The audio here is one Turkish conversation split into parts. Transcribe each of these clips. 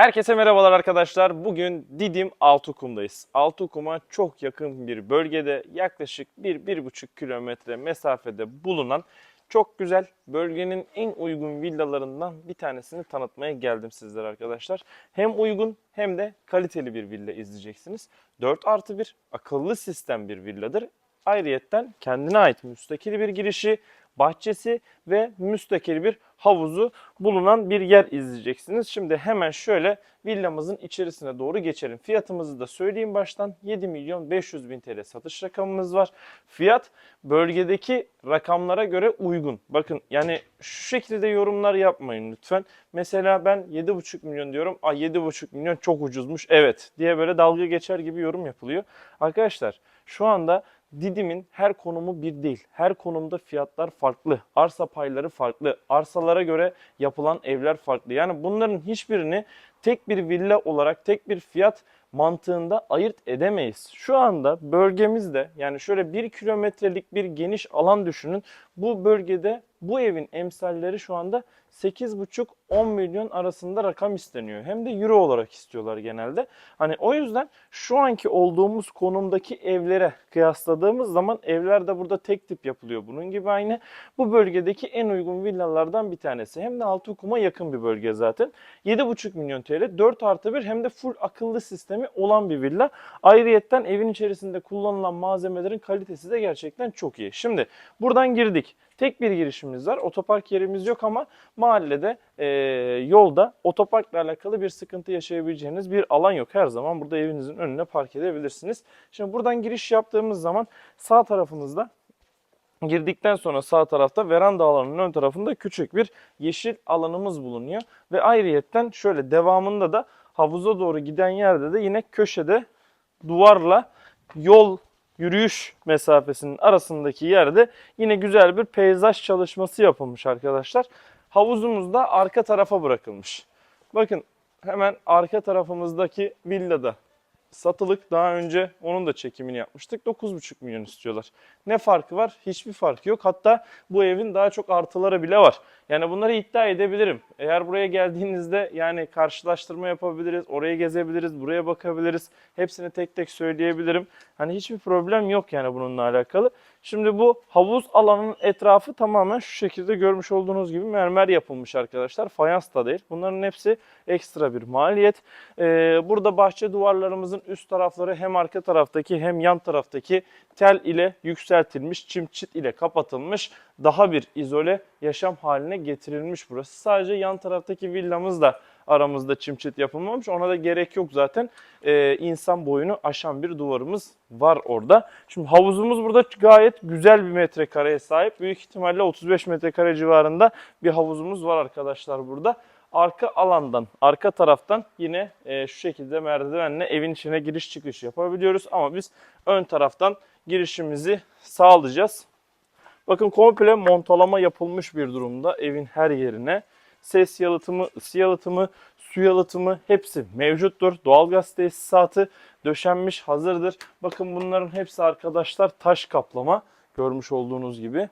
Herkese merhabalar arkadaşlar. Bugün Didim Altukum'dayız. Altukum'a çok yakın bir bölgede yaklaşık 1-1,5 kilometre mesafede bulunan çok güzel bölgenin en uygun villalarından bir tanesini tanıtmaya geldim sizlere arkadaşlar. Hem uygun hem de kaliteli bir villa izleyeceksiniz. 4 artı 1 akıllı sistem bir villadır. Ayrıyetten kendine ait müstakil bir girişi, bahçesi ve müstakil bir havuzu bulunan bir yer izleyeceksiniz. Şimdi hemen şöyle villamızın içerisine doğru geçelim. Fiyatımızı da söyleyeyim baştan. 7 milyon 500 bin TL satış rakamımız var. Fiyat bölgedeki rakamlara göre uygun. Bakın yani şu şekilde yorumlar yapmayın lütfen. Mesela ben 7,5 milyon diyorum. Ay 7,5 milyon çok ucuzmuş. Evet diye böyle dalga geçer gibi yorum yapılıyor. Arkadaşlar şu anda Didim'in her konumu bir değil. Her konumda fiyatlar farklı. Arsa payları farklı. Arsalara göre yapılan evler farklı. Yani bunların hiçbirini tek bir villa olarak tek bir fiyat mantığında ayırt edemeyiz. Şu anda bölgemizde yani şöyle bir kilometrelik bir geniş alan düşünün. Bu bölgede bu evin emsalleri şu anda 8,5-10 milyon arasında rakam isteniyor. Hem de euro olarak istiyorlar genelde. Hani o yüzden şu anki olduğumuz konumdaki evlere kıyasladığımız zaman evler de burada tek tip yapılıyor. Bunun gibi aynı. Bu bölgedeki en uygun villalardan bir tanesi. Hem de Altıokuma yakın bir bölge zaten. 7,5 milyon TL 4 artı 1 hem de full akıllı sistemi olan bir villa. Ayrıyetten evin içerisinde kullanılan malzemelerin kalitesi de gerçekten çok iyi. Şimdi buradan girdik. Tek bir girişimiz var. Otopark yerimiz yok ama mahallede e, yolda otoparkla alakalı bir sıkıntı yaşayabileceğiniz bir alan yok. Her zaman burada evinizin önüne park edebilirsiniz. Şimdi buradan giriş yaptığımız zaman sağ tarafımızda girdikten sonra sağ tarafta veranda alanının ön tarafında küçük bir yeşil alanımız bulunuyor. Ve ayrıyetten şöyle devamında da havuza doğru giden yerde de yine köşede duvarla yol yürüyüş mesafesinin arasındaki yerde yine güzel bir peyzaj çalışması yapılmış arkadaşlar. Havuzumuz da arka tarafa bırakılmış. Bakın hemen arka tarafımızdaki villada satılık daha önce onun da çekimini yapmıştık. 9,5 milyon istiyorlar. Ne farkı var? Hiçbir farkı yok. Hatta bu evin daha çok artıları bile var. Yani bunları iddia edebilirim. Eğer buraya geldiğinizde yani karşılaştırma yapabiliriz, oraya gezebiliriz, buraya bakabiliriz. Hepsini tek tek söyleyebilirim. Hani hiçbir problem yok yani bununla alakalı. Şimdi bu havuz alanının etrafı tamamen şu şekilde görmüş olduğunuz gibi mermer yapılmış arkadaşlar. Fayans da değil. Bunların hepsi ekstra bir maliyet. Ee, burada bahçe duvarlarımızın üst tarafları hem arka taraftaki hem yan taraftaki tel ile yükseltilmiş, çim çit ile kapatılmış daha bir izole yaşam haline getirilmiş burası. Sadece yan taraftaki villamız da aramızda çim çit yapılmamış. Ona da gerek yok zaten. Ee, insan boyunu aşan bir duvarımız var orada. Şimdi havuzumuz burada gayet güzel bir metrekareye sahip. Büyük ihtimalle 35 metrekare civarında bir havuzumuz var arkadaşlar burada. Arka alandan, arka taraftan yine e, şu şekilde merdivenle evin içine giriş çıkış yapabiliyoruz. Ama biz ön taraftan girişimizi sağlayacağız. Bakın komple montalama yapılmış bir durumda evin her yerine. Ses yalıtımı, ısı yalıtımı, su yalıtımı hepsi mevcuttur. Doğalgaz tesisatı döşenmiş hazırdır. Bakın bunların hepsi arkadaşlar taş kaplama görmüş olduğunuz gibi.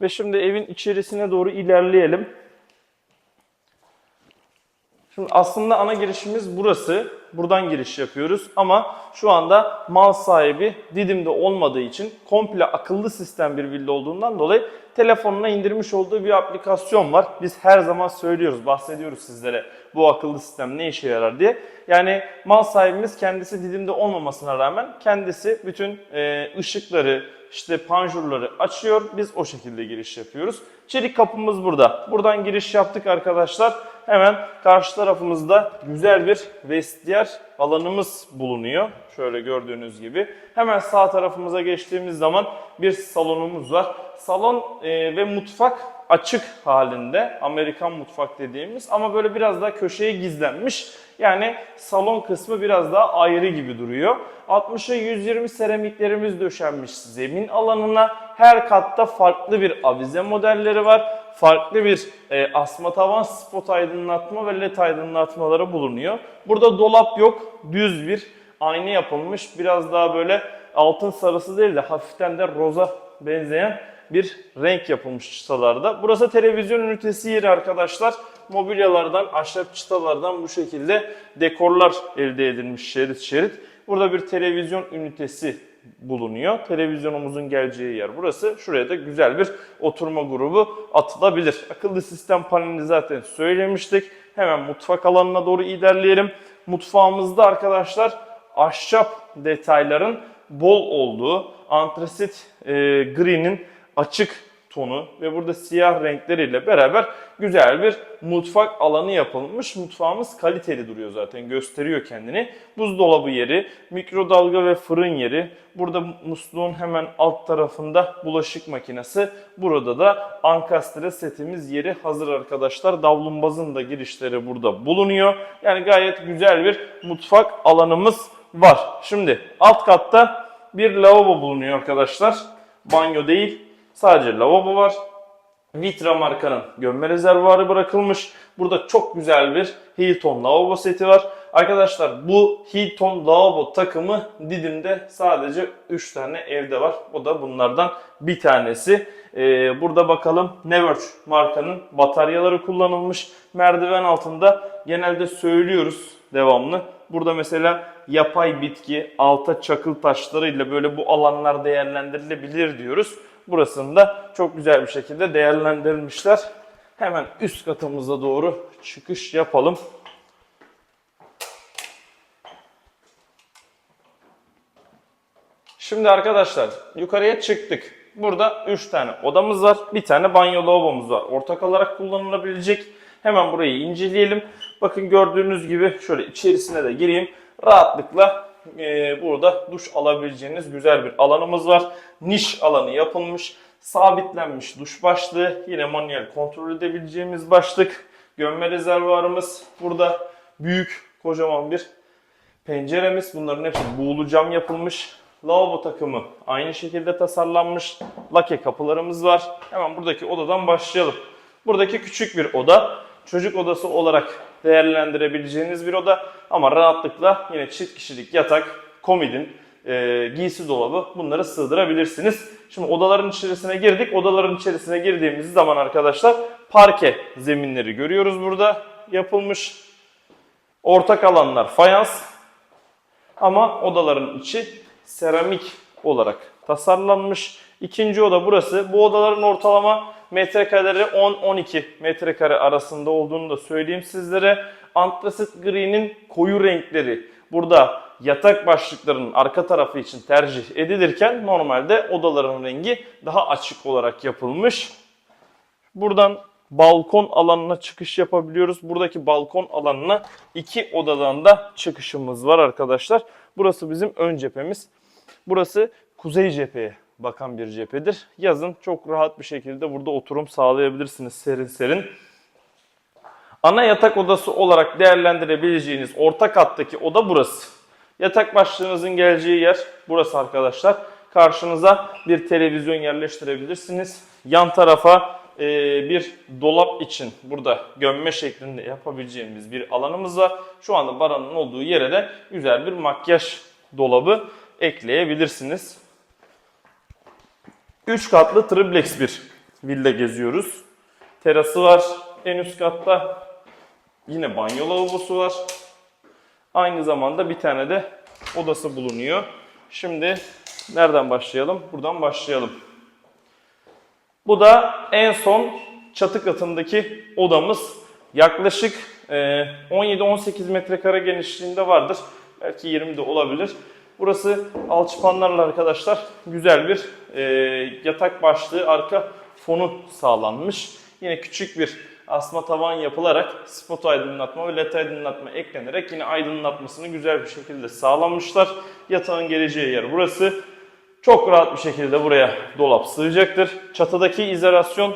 Ve şimdi evin içerisine doğru ilerleyelim. Şimdi aslında ana girişimiz burası. Buradan giriş yapıyoruz. Ama şu anda mal sahibi Didim'de olmadığı için komple akıllı sistem bir villa olduğundan dolayı telefonuna indirmiş olduğu bir aplikasyon var. Biz her zaman söylüyoruz, bahsediyoruz sizlere bu akıllı sistem ne işe yarar diye. Yani mal sahibimiz kendisi Didim'de olmamasına rağmen kendisi bütün e, ışıkları, işte panjurları açıyor. Biz o şekilde giriş yapıyoruz. Çelik kapımız burada. Buradan giriş yaptık arkadaşlar. Hemen karşı tarafımızda güzel bir vestiyer alanımız bulunuyor. Şöyle gördüğünüz gibi. Hemen sağ tarafımıza geçtiğimiz zaman bir salonumuz var. Salon e, ve mutfak açık halinde. Amerikan mutfak dediğimiz ama böyle biraz daha köşeye gizlenmiş. Yani salon kısmı biraz daha ayrı gibi duruyor. 60'a 120 seramiklerimiz döşenmiş zemin alanına. Her katta farklı bir avize modelleri var. Farklı bir e, asma tavan spot aydınlatma ve led aydınlatmaları bulunuyor. Burada dolap yok. Düz bir ayna yapılmış. Biraz daha böyle altın sarısı değil de hafiften de roza benzeyen bir renk yapılmış çıtalarda. Burası televizyon ünitesi yeri arkadaşlar. mobilyalardan, ahşap çıtalardan bu şekilde dekorlar elde edilmiş şerit şerit. Burada bir televizyon ünitesi bulunuyor. Televizyonumuzun geleceği yer burası. Şuraya da güzel bir oturma grubu atılabilir. Akıllı sistem panelini zaten söylemiştik. Hemen mutfak alanına doğru ilerleyelim. Mutfağımızda arkadaşlar ahşap detayların bol olduğu antrasit e, gri'nin açık tonu ve burada siyah renkleriyle beraber güzel bir mutfak alanı yapılmış. Mutfağımız kaliteli duruyor zaten gösteriyor kendini. Buzdolabı yeri, mikrodalga ve fırın yeri. Burada musluğun hemen alt tarafında bulaşık makinesi. Burada da ankastre setimiz yeri hazır arkadaşlar. Davlumbazın da girişleri burada bulunuyor. Yani gayet güzel bir mutfak alanımız var. Şimdi alt katta bir lavabo bulunuyor arkadaşlar. Banyo değil, Sadece lavabo var. Vitra markanın gömme rezervuarı bırakılmış. Burada çok güzel bir Hilton lavabo seti var. Arkadaşlar bu Hilton lavabo takımı Didim'de sadece 3 tane evde var. O da bunlardan bir tanesi. Ee, burada bakalım Neverch markanın bataryaları kullanılmış. Merdiven altında genelde söylüyoruz devamlı. Burada mesela yapay bitki, alta çakıl taşlarıyla böyle bu alanlar değerlendirilebilir diyoruz. Burasını da çok güzel bir şekilde değerlendirilmişler. Hemen üst katımıza doğru çıkış yapalım. Şimdi arkadaşlar yukarıya çıktık. Burada 3 tane odamız var. Bir tane banyo lavabomuz var. Ortak olarak kullanılabilecek. Hemen burayı inceleyelim. Bakın gördüğünüz gibi şöyle içerisine de gireyim. Rahatlıkla e, burada duş alabileceğiniz güzel bir alanımız var. Niş alanı yapılmış. Sabitlenmiş duş başlığı. Yine manuel kontrol edebileceğimiz başlık. Gömme rezervuarımız. Burada büyük kocaman bir penceremiz. Bunların hepsi buğulu cam yapılmış. Lavabo takımı aynı şekilde tasarlanmış. Lake kapılarımız var. Hemen buradaki odadan başlayalım. Buradaki küçük bir oda. Çocuk odası olarak değerlendirebileceğiniz bir oda. Ama rahatlıkla yine çift kişilik yatak, komodin, e, giysi dolabı bunları sığdırabilirsiniz. Şimdi odaların içerisine girdik. Odaların içerisine girdiğimiz zaman arkadaşlar parke zeminleri görüyoruz burada yapılmış. Ortak alanlar fayans ama odaların içi seramik olarak tasarlanmış. İkinci oda burası. Bu odaların ortalama metrekareleri 10-12 metrekare arasında olduğunu da söyleyeyim sizlere. Antrasit gri'nin koyu renkleri burada yatak başlıklarının arka tarafı için tercih edilirken normalde odaların rengi daha açık olarak yapılmış. Buradan balkon alanına çıkış yapabiliyoruz. Buradaki balkon alanına iki odadan da çıkışımız var arkadaşlar. Burası bizim ön cephemiz. Burası kuzey cepheye bakan bir cephedir. Yazın çok rahat bir şekilde burada oturum sağlayabilirsiniz serin serin. Ana yatak odası olarak değerlendirebileceğiniz orta kattaki oda burası. Yatak başlığınızın geleceği yer burası arkadaşlar. Karşınıza bir televizyon yerleştirebilirsiniz. Yan tarafa e, bir dolap için burada gömme şeklinde yapabileceğimiz bir alanımız var. Şu anda Baran'ın olduğu yere de güzel bir makyaj dolabı ekleyebilirsiniz. 3 katlı triplex bir villa geziyoruz. Terası var en üst katta. Yine banyo lavabosu var. Aynı zamanda bir tane de odası bulunuyor. Şimdi nereden başlayalım? Buradan başlayalım. Bu da en son çatı katındaki odamız. Yaklaşık e, 17-18 metrekare genişliğinde vardır. Belki 20 de olabilir. Burası alçıpanlarla arkadaşlar güzel bir e, yatak başlığı arka fonu sağlanmış. Yine küçük bir asma tavan yapılarak spot aydınlatma ve led aydınlatma eklenerek yine aydınlatmasını güzel bir şekilde sağlamışlar. Yatağın geleceği yer burası. Çok rahat bir şekilde buraya dolap sığacaktır. Çatıdaki izolasyon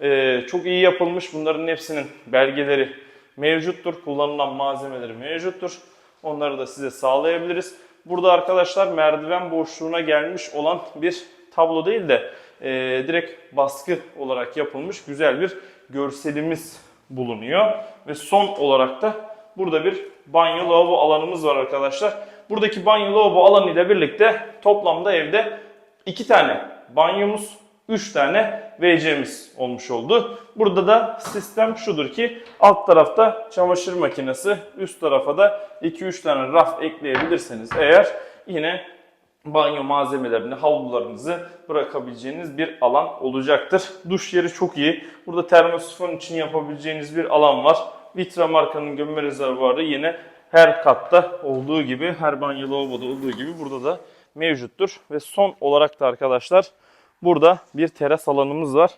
e, çok iyi yapılmış. Bunların hepsinin belgeleri mevcuttur. Kullanılan malzemeleri mevcuttur. Onları da size sağlayabiliriz. Burada arkadaşlar merdiven boşluğuna gelmiş olan bir tablo değil de e, direkt baskı olarak yapılmış güzel bir görselimiz bulunuyor. Ve son olarak da burada bir banyo lavabo alanımız var arkadaşlar. Buradaki banyo lavabo alanı ile birlikte toplamda evde iki tane banyomuz, 3 tane VC'miz olmuş oldu. Burada da sistem şudur ki alt tarafta çamaşır makinesi, üst tarafa da 2-3 tane raf ekleyebilirseniz eğer yine banyo malzemelerini, havlularınızı bırakabileceğiniz bir alan olacaktır. Duş yeri çok iyi. Burada termosifon için yapabileceğiniz bir alan var. Vitra markanın gömme rezervuarı yine her katta olduğu gibi, her banyo lavaboda olduğu gibi burada da mevcuttur. Ve son olarak da arkadaşlar burada bir teras alanımız var.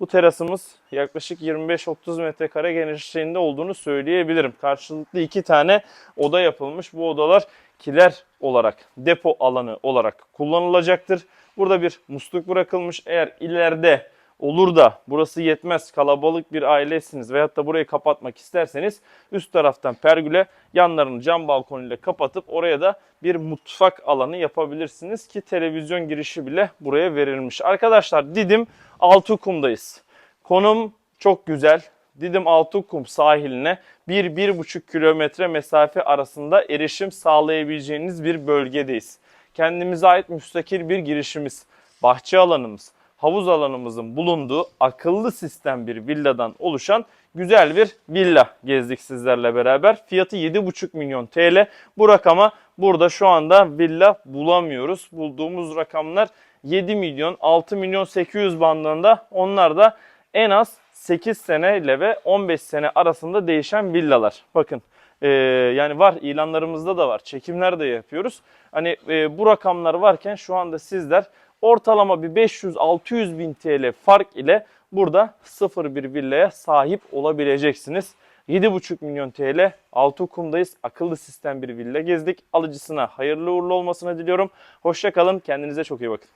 Bu terasımız yaklaşık 25-30 metrekare genişliğinde olduğunu söyleyebilirim. Karşılıklı iki tane oda yapılmış. Bu odalar kiler olarak, depo alanı olarak kullanılacaktır. Burada bir musluk bırakılmış. Eğer ileride olur da burası yetmez kalabalık bir ailesiniz veyahut da burayı kapatmak isterseniz üst taraftan pergüle yanlarını cam balkonuyla kapatıp oraya da bir mutfak alanı yapabilirsiniz ki televizyon girişi bile buraya verilmiş. Arkadaşlar Didim Altıkum'dayız. Konum çok güzel. Didim Altıkum sahiline 1-1,5 kilometre mesafe arasında erişim sağlayabileceğiniz bir bölgedeyiz. Kendimize ait müstakil bir girişimiz, bahçe alanımız, havuz alanımızın bulunduğu akıllı sistem bir villadan oluşan güzel bir villa gezdik sizlerle beraber. Fiyatı 7,5 milyon TL. Bu rakama burada şu anda villa bulamıyoruz. Bulduğumuz rakamlar 7 milyon, 6 milyon 800 bandında. Onlar da en az 8 seneyle ve 15 sene arasında değişen villalar. Bakın ee, yani var ilanlarımızda da var. Çekimler de yapıyoruz. Hani e, bu rakamlar varken şu anda sizler ortalama bir 500-600 bin TL fark ile burada sıfır bir villaya sahip olabileceksiniz. 7,5 milyon TL Altıkum'dayız. Akıllı sistem bir villa gezdik. Alıcısına hayırlı uğurlu olmasını diliyorum. Hoşça kalın. Kendinize çok iyi bakın.